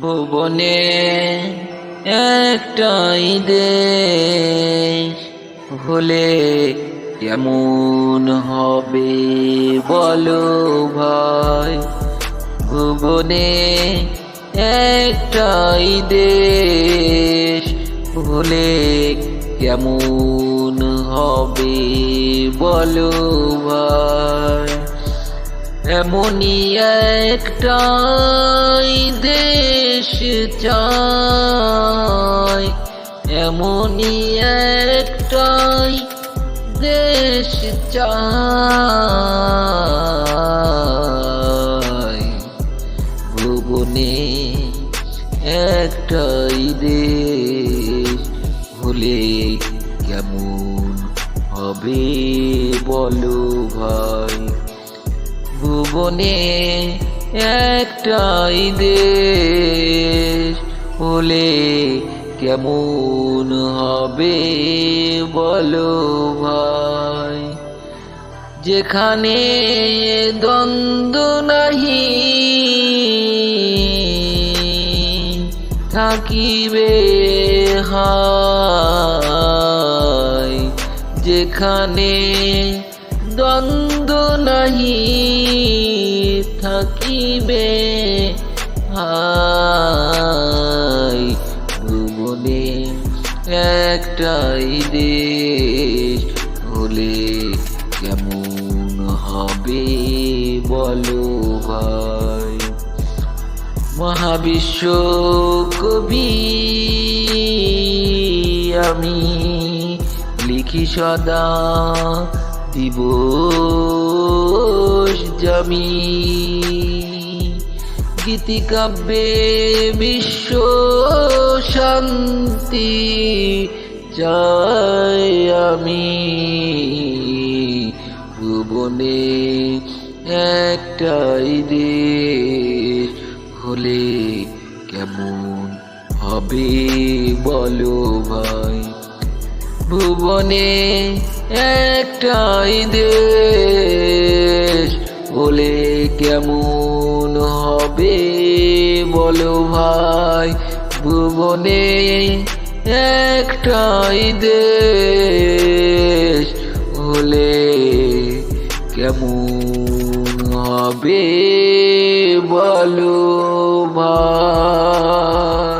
ভুবনে একটাই দেশ হলে কেমন হবে বলো ভাই? ভুবনে একটাই দেশ হলে কেমন হবে বলো ভাই? এমনই একটাই দেশ চাই। এমনই একটাই দেশ চাই। ভুবনে একটাই দেশ হলে কেমন হবে বলো ভাই? ভুবনে একটাই দেশ হলে কেমন হবে বলো ভাই? যেখানে দ্বন্দ্ব নাহি থাকিবে হায়। যেখানে দ্বন্দ্ব নাহি থাকিবে। হায় ভুবনে একটাই দেশ হলে কেমন হবে বলো ভাই? মহাবিশ্ব কবি, আমি লিখি সদা দিবস জমি। গীতিকাব্যে বিশ্ব শান্তি চাই আমি। ভুবনে একটাই দেশ হলে কেমন হবে বলো ভাই? ভুবনে একটাই দেশ। বলে কেমন হবে বলো ভাই, ভুবনে একটাই দেশ। হলে কেমন হবে বলো ভাই।